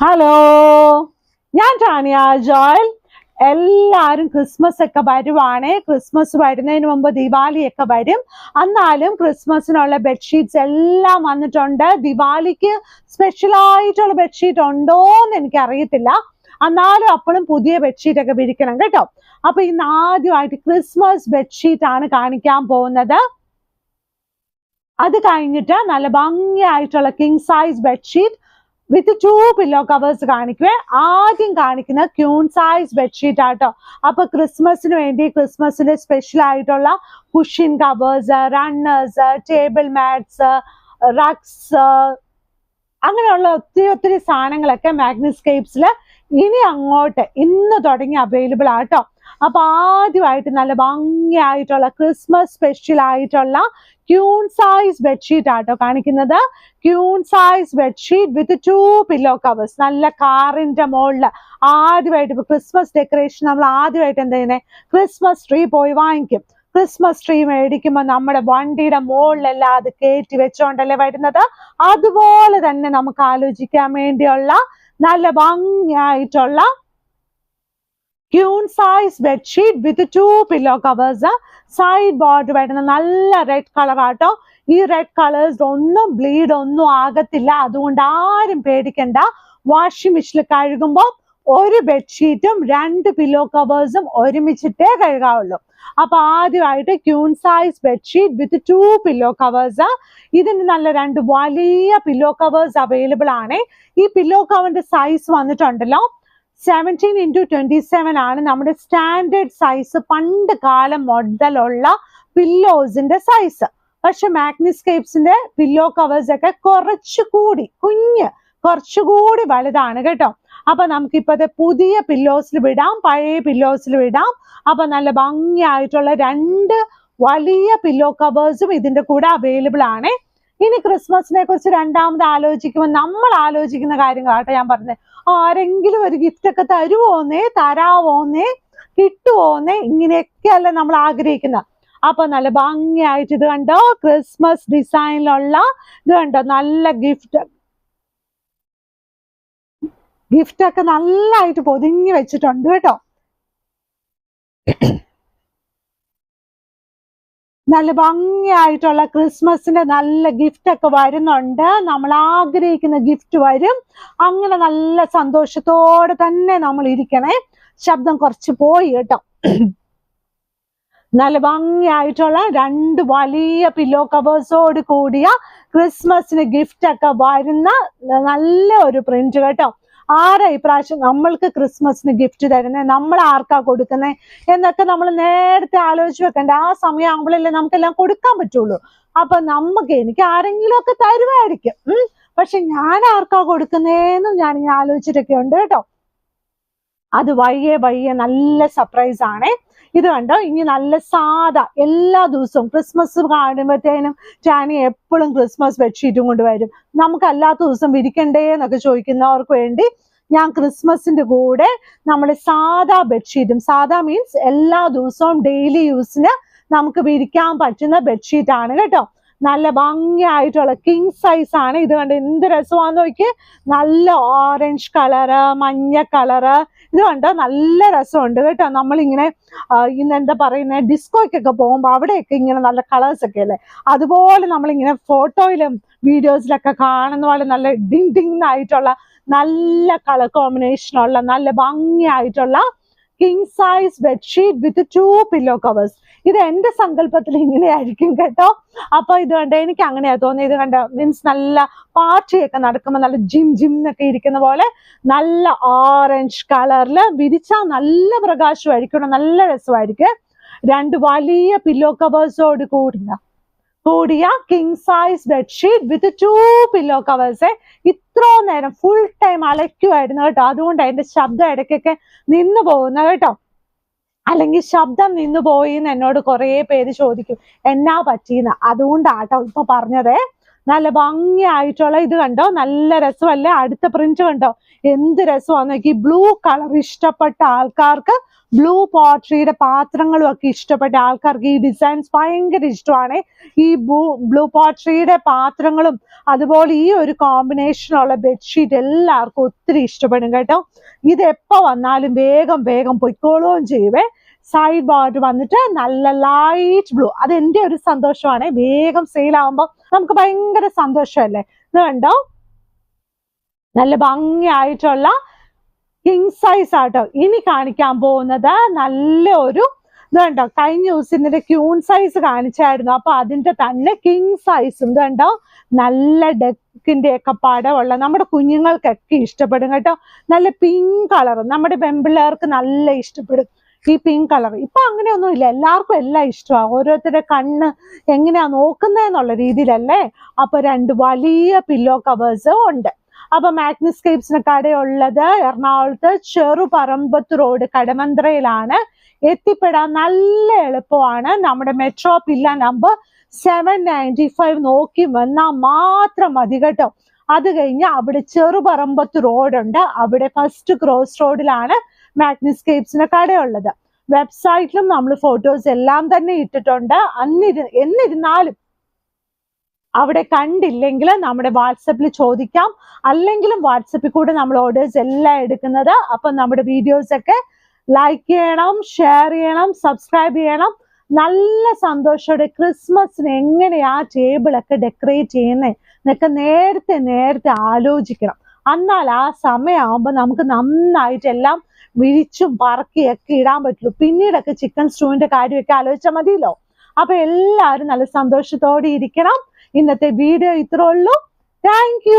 Hello ഞാൻ Tanya Joel. എല്ലാവരും Christmas ഒക്കെ വരുവാണ്. ക്രിസ്മസ് വരുന്നതിന് മുമ്പ് ദിവാലി ഒക്കെ വരും. എന്നാലും ക്രിസ്മസിനുള്ള ബെഡ്ഷീറ്റ്സ് എല്ലാം വന്നിട്ടുണ്ട്. ദിവാലിക്ക് സ്പെഷ്യലായിട്ടുള്ള ബെഡ്ഷീറ്റ് ഉണ്ടോന്ന് എനിക്ക് അറിയത്തില്ല എന്നാലും അപ്പോഴും പുതിയ ബെഡ്ഷീറ്റ് ഒക്കെ വിരിക്കണം കേട്ടോ. അപ്പൊ ഇന്ന് ആദ്യമായിട്ട് ക്രിസ്മസ് ബെഡ്ഷീറ്റ് ആണ് കാണിക്കാൻ പോകുന്നത്. അത് കഴിഞ്ഞിട്ട് നല്ല ഭംഗിയായിട്ടുള്ള king size bedsheet. With two pillow covers കാണിക്കുവേ. ആദ്യം കാണിക്കുന്ന ക്യൂൺ സൈസ് ബെഡ്ഷീറ്റ് ആട്ടോ. അപ്പൊ ക്രിസ്മസിന് വേണ്ടി ക്രിസ്മസിന് സ്പെഷ്യൽ ആയിട്ടുള്ള cushion covers runners table mats rugs അങ്ങനെയുള്ള ഒത്തിരി ഒത്തിരി സാധനങ്ങളൊക്കെ മാഗ്നിസ്കേപ്സിൽ ഇനി അങ്ങോട്ട് ഇന്ന് തുടങ്ങി അവൈലബിൾ ആട്ടോ. അപ്പൊ ആദ്യമായിട്ട് നല്ല ഭംഗിയായിട്ടുള്ള ക്രിസ്മസ് സ്പെഷ്യൽ ആയിട്ടുള്ള ക്യൂൺ സൈസ് ബെഡ്ഷീറ്റ് ആട്ടോ കാണിക്കുന്നത്. Queen size bedsheet with two pillow covers നല്ല കാറിന്റെ മുകളിൽ ആദ്യമായിട്ട് ഇപ്പൊ ക്രിസ്മസ് ഡെക്കറേഷൻ നമ്മൾ ആദ്യമായിട്ട് എന്താ ചെയ്യുന്നത് ക്രിസ്മസ് ട്രീ പോയി വാങ്ങിക്കും. ക്രിസ്മസ് ട്രീ മേടിക്കുമ്പോൾ നമ്മുടെ വണ്ടിയുടെ മുകളിലെല്ലാം അത് കയറ്റി വെച്ചോണ്ടല്ലേ വരുന്നത്? അതുപോലെ തന്നെ നമുക്ക് ആലോചിക്കാൻ വേണ്ടിയുള്ള നല്ല ഭംഗിയായിട്ടുള്ള queen size bedsheet with two pillow covers side border വരുന്ന നല്ല റെഡ് കളർ ആട്ടോ. ഈ റെഡ് കളേഴ്സ് ഒന്നും ബ്ലീഡ് ഒന്നും ആകത്തില്ല. അതുകൊണ്ട് ആരും പേടിക്കണ്ട. വാഷിംഗ് മെഷീനിൽ കഴുകുമ്പോൾ ഒരു ബെഡ്ഷീറ്റും രണ്ട് പില്ലോ കവേഴ്സും ഒരുമിച്ചിട്ടേ കഴുകാവുള്ളൂ. അപ്പൊ ആദ്യമായിട്ട് queen size bedsheet with two pillow covers ഇതിന് നല്ല രണ്ട് വലിയ പില്ലോ കവേഴ്സ് അവൈലബിൾ ആണ്. ഈ പില്ലോ കവറിന്റെ സൈസ് വന്നിട്ടുണ്ടല്ലോ? സെവന്റീൻ ഇന്റു ട്വന്റി സെവൻ ആണ് നമ്മുടെ സ്റ്റാൻഡേർഡ് സൈസ് പണ്ട് കാലം മുതലുള്ള പില്ലോസിന്റെ സൈസ് പക്ഷെ മാഗ്നിസ്കേപ്സിന്റെ പില്ലോ കവേഴ്സ് ഒക്കെ കുറച്ചുകൂടി കുഞ്ഞ് കുറച്ചുകൂടി വലുതാണ് കേട്ടോ. അപ്പൊ നമുക്ക് ഇപ്പോഴത്തെ പുതിയ പില്ലോസിൽ വിടാം പഴയ പില്ലോസിൽ വിടാം. അപ്പൊ നല്ല ഭംഗിയായിട്ടുള്ള രണ്ട് വലിയ പില്ലോ കവേഴ്സും ഇതിന്റെ കൂടെ അവൈലബിൾ ആണ്. ഇനി ക്രിസ്മസിനെ കുറിച്ച് രണ്ടാമത് ആലോചിക്കുമ്പോൾ നമ്മൾ ആലോചിക്കുന്ന കാര്യങ്ങളാട്ടെ ഞാൻ പറഞ്ഞത് ആരെങ്കിലും ഒരു ഗിഫ്റ്റ് ഒക്കെ തരുവോന്നേ തരാവോന്നേ കിട്ടുവോന്നേ ഇങ്ങനെയൊക്കെയല്ല നമ്മൾ ആഗ്രഹിക്കുന്നത്. അപ്പൊ നല്ല ഭംഗിയായിട്ട് ഇത് കണ്ടോ? ക്രിസ്മസ് ഡിസൈനിലുള്ള ഇത് കണ്ടോ? നല്ല ഗിഫ്റ്റ് ഗിഫ്റ്റ് ഒക്കെ നല്ലതായിട്ട് പൊതിഞ്ഞു വെച്ചിട്ടുണ്ട് കേട്ടോ. നല്ല ഭംഗിയായിട്ടുള്ള ക്രിസ്മസിന്റെ നല്ല ഗിഫ്റ്റ് ഒക്കെ വരുന്നുണ്ട്. നമ്മൾ ആഗ്രഹിക്കുന്ന ഗിഫ്റ്റ് വരും. അങ്ങനെ നല്ല സന്തോഷത്തോടെ തന്നെ നമ്മൾ ഇരിക്കണേ. ശബ്ദം കുറച്ച് പോയി കേട്ടോ. നല്ല ഭംഗിയായിട്ടുള്ള രണ്ട് വലിയ പില്ലോ കവേഴ്സോട് കൂടിയ ക്രിസ്മസിന് ഗിഫ്റ്റ് ഒക്കെ വരുന്ന നല്ല ഒരു പ്രിന്റ് കേട്ടോ. ആരാ ഇപ്രാവശ്യം നമ്മൾക്ക് ക്രിസ്മസിന് ഗിഫ്റ്റ് തരുന്നത് നമ്മൾ ആർക്കാ കൊടുക്കുന്നത് എന്നൊക്കെ നമ്മൾ നേരത്തെ ആലോചിച്ച് വെക്കണ്ട. ആ സമയം ആകുമ്പോഴല്ലേ നമുക്കെല്ലാം കൊടുക്കാൻ പറ്റുള്ളൂ. അപ്പൊ നമുക്ക് എനിക്ക് ആരെങ്കിലും ഒക്കെ തരുമായിരിക്കും. ഉം. പക്ഷെ ഞാൻ ആർക്കാ കൊടുക്കുന്നേന്നും ഞാൻ ഇങ്ങനെ ആലോചിച്ചിട്ടൊക്കെ ഉണ്ട് കേട്ടോ. അത് വഴിയെ വഴിയെ നല്ല സർപ്രൈസ് ആണേ. ഇത് കണ്ടോ? ഇനി നല്ല സാധാ എല്ലാ ദിവസവും ക്രിസ്മസ് കാണുമ്പോഴത്തേനും ടാനി എപ്പോഴും ക്രിസ്മസ് ബെഡ്ഷീറ്റും കൊണ്ടുവരും. നമുക്ക് അല്ലാത്ത ദിവസം വിരിക്കണ്ടേ എന്നൊക്കെ ചോദിക്കുന്നവർക്ക് വേണ്ടി ഞാൻ ക്രിസ്മസിന്റെ കൂടെ നമ്മുടെ സാധാ ബെഡ്ഷീറ്റും സാധാ മീൻസ് എല്ലാ ദിവസവും ഡെയിലി യൂസിന് നമുക്ക് വിരിക്കാൻ പറ്റുന്ന ബെഡ്ഷീറ്റ് ആണ് കേട്ടോ. നല്ല ഭംഗിയായിട്ടുള്ള കിങ് സൈസ് ആണ്. ഇത് കണ്ട് എന്ത് രസമാണെന്ന് നോക്കി. നല്ല ഓറഞ്ച് കളറ് മഞ്ഞ കളറ് ഇത് കണ്ടോ നല്ല രസമുണ്ട് കേട്ടോ. നമ്മളിങ്ങനെ ഇന്ന് എന്താ പറയുന്നത് ഡിസ്കോയ്ക്കൊക്കെ പോകുമ്പോൾ അവിടെയൊക്കെ ഇങ്ങനെ നല്ല കളേഴ്സ് ഒക്കെ അല്ലേ? അതുപോലെ നമ്മളിങ്ങനെ ഫോട്ടോയിലും വീഡിയോസിലൊക്കെ കാണുന്ന പോലെ നല്ല ഡിങ് ഡിങ് ആയിട്ടുള്ള നല്ല കളർ കോമ്പിനേഷനുള്ള നല്ല ഭംഗിയായിട്ടുള്ള king size bedsheet with two pillow covers ഇത് എന്റെ സങ്കല്പത്തിൽ ഇങ്ങനെയായിരിക്കും കേട്ടോ. അപ്പൊ ഇത് കണ്ട എനിക്ക് അങ്ങനെയാ തോന്നിയത് കണ്ട മീൻസ് നല്ല പാർട്ടിയൊക്കെ നടക്കുമ്പോൾ നല്ല ജിം ജിം എന്നൊക്കെ ഇരിക്കുന്ന പോലെ നല്ല ഓറഞ്ച് കളറിൽ വിരിച്ചാൽ നല്ല പ്രകാശമായിരിക്കും നല്ല രസമായിരിക്കും. രണ്ട് വലിയ പില്ലോ കവേഴ്സോട് കൂടിയ കൂടിയ king size bedsheet with two pillow covers ഇത്രയും നേരം ഫുൾ ടൈം അലയ്ക്കുമായിരുന്നു കേട്ടോ. അതുകൊണ്ട് അതിന്റെ ശബ്ദം ഇടയ്ക്കൊക്കെ നിന്നു പോകുന്ന കേട്ടോ. അല്ലെങ്കിൽ ശബ്ദം നിന്നു പോയി എന്ന് എന്നോട് കുറേ പേര് ചോദിക്കും എന്നാ പറ്റിയെന്ന്? അതുകൊണ്ടാട്ടോ ഇപ്പൊ പറഞ്ഞതേ. നല്ല ഭംഗിയായിട്ടുള്ള ഇത് കണ്ടോ? നല്ല രസമല്ലേ? അടുത്ത പ്രിന്റ് കണ്ടോ? എന്ത് രസമാന്ന് നോക്കി. ബ്ലൂ കളർ ഇഷ്ടപ്പെട്ട ആൾക്കാർക്ക് ബ്ലൂ പോട്രിയുടെ പാത്രങ്ങളും ഒക്കെ ഇഷ്ടപ്പെട്ട ആൾക്കാർക്ക് ഈ ഡിസൈൻസ് ഭയങ്കര ഇഷ്ടമാണ്. ഈ ബ്ലൂ ബ്ലൂ പോട്രിയുടെ പാത്രങ്ങളും അതുപോലെ ഈ ഒരു കോമ്പിനേഷനുള്ള ബെഡ്ഷീറ്റ് എല്ലാവർക്കും ഒത്തിരി ഇഷ്ടപ്പെടും കേട്ടോ. ഇത് എപ്പോ വന്നാലും വേഗം വേഗം പൊയ്ക്കോളുകയും ചെയ്യുവേ. സൈഡ് ബോർഡ് വന്നിട്ട് നല്ല ലൈറ്റ് ബ്ലൂ അത് എന്റെ ഒരു സന്തോഷമാണ്. വേഗം സെയിൽ ആവുമ്പോൾ നമുക്ക് ഭയങ്കര സന്തോഷമല്ലേ? ഇത് കണ്ടോ? നല്ല ഭംഗിയായിട്ടുള്ള കിങ് സൈസ് ആട്ടോ. ഇനി കാണിക്കാൻ പോകുന്നത് നല്ല ഒരു ഇത് കണ്ടോ? കഴിഞ്ഞ ദിവസം ഇതിന്റെ ക്യൂൺ സൈസ് കാണിച്ചായിരുന്നു. അപ്പൊ അതിന്റെ തന്നെ കിങ് സൈസും ഇത് കണ്ടോ? നല്ല ഡെക്കിന്റെ ഒക്കെ പടമുള്ള നമ്മുടെ കുഞ്ഞുങ്ങൾക്കൊക്കെ ഇഷ്ടപ്പെടും കേട്ടോ. നല്ല പിങ്ക് കളർ നമ്മുടെ പെമ്പിള്ളേർക്ക് നല്ല ഇഷ്ടപ്പെടും. ഈ പിങ്ക് കളർ ഇപ്പൊ അങ്ങനെയൊന്നും ഇല്ല എല്ലാവർക്കും എല്ലാം ഇഷ്ടമാണ് ഓരോരുത്തരുടെ കണ്ണ് എങ്ങനെയാ നോക്കുന്നതെന്നുള്ള രീതിയിലല്ലേ? അപ്പൊ രണ്ട് വലിയ പില്ലോ കവേഴ്സ് ഉണ്ട്. അപ്പൊ മാഗ്നിസ്കേപ്സിന് കടയുള്ളത് എറണാകുളത്ത് ചെറുപറമ്പത്ത് റോഡ് കടമന്ത്രയിലാണ്. എത്തിപ്പെടാൻ നല്ല എളുപ്പമാണ്. നമ്മുടെ metro pillar number seven ninety five നോക്കി വന്നാൽ മാത്രം മതി കേട്ടോ. അത് കഴിഞ്ഞ് അവിടെ ചെറുപറമ്പത്ത് റോഡുണ്ട്. അവിടെ ഫസ്റ്റ് ക്രോസ് റോഡിലാണ് മാഗ്നിസ്കേപ്സിന് കടയുള്ളത്. വെബ്സൈറ്റിലും നമ്മൾ ഫോട്ടോസ് എല്ലാം തന്നെ ഇട്ടിട്ടുണ്ട്. അന്നിരു എന്നിരുന്നാലും അവിടെ കണ്ടില്ലെങ്കിൽ നമ്മുടെ വാട്സപ്പിൽ ചോദിക്കാം. അല്ലെങ്കിലും വാട്സപ്പിൽ കൂടെ നമ്മൾ ഓർഡേഴ്സ് എല്ലാം എടുക്കുന്നത്. അപ്പം നമ്മുടെ വീഡിയോസ് ഒക്കെ ലൈക്ക് ചെയ്യണം ഷെയർ ചെയ്യണം സബ്സ്ക്രൈബ് ചെയ്യണം. നല്ല സന്തോഷത്തോടെ ക്രിസ്മസിന് എങ്ങനെയാ ടേബിളൊക്കെ ഡെക്കറേറ്റ് ചെയ്യുന്നത് എന്നൊക്കെ നേരത്തെ നേരത്തെ ആലോചിക്കണം. എന്നാൽ ആ സമയമാകുമ്പോൾ നമുക്ക് നന്നായിട്ട് എല്ലാം വിരിച്ചും പറക്കിയൊക്കെ ഇടാൻ പറ്റുള്ളൂ. പിന്നീടൊക്കെ ചിക്കൻ സ്റ്റൂവിന്റെ കാര്യമൊക്കെ ആലോചിച്ചാൽ മതിയല്ലോ. അപ്പൊ എല്ലാവരും നല്ല സന്തോഷത്തോടെ ഇരിക്കണം. ഇന്നത്തെ വീഡിയോ ഇത്രേ ഉള്ളൂ. താങ്ക്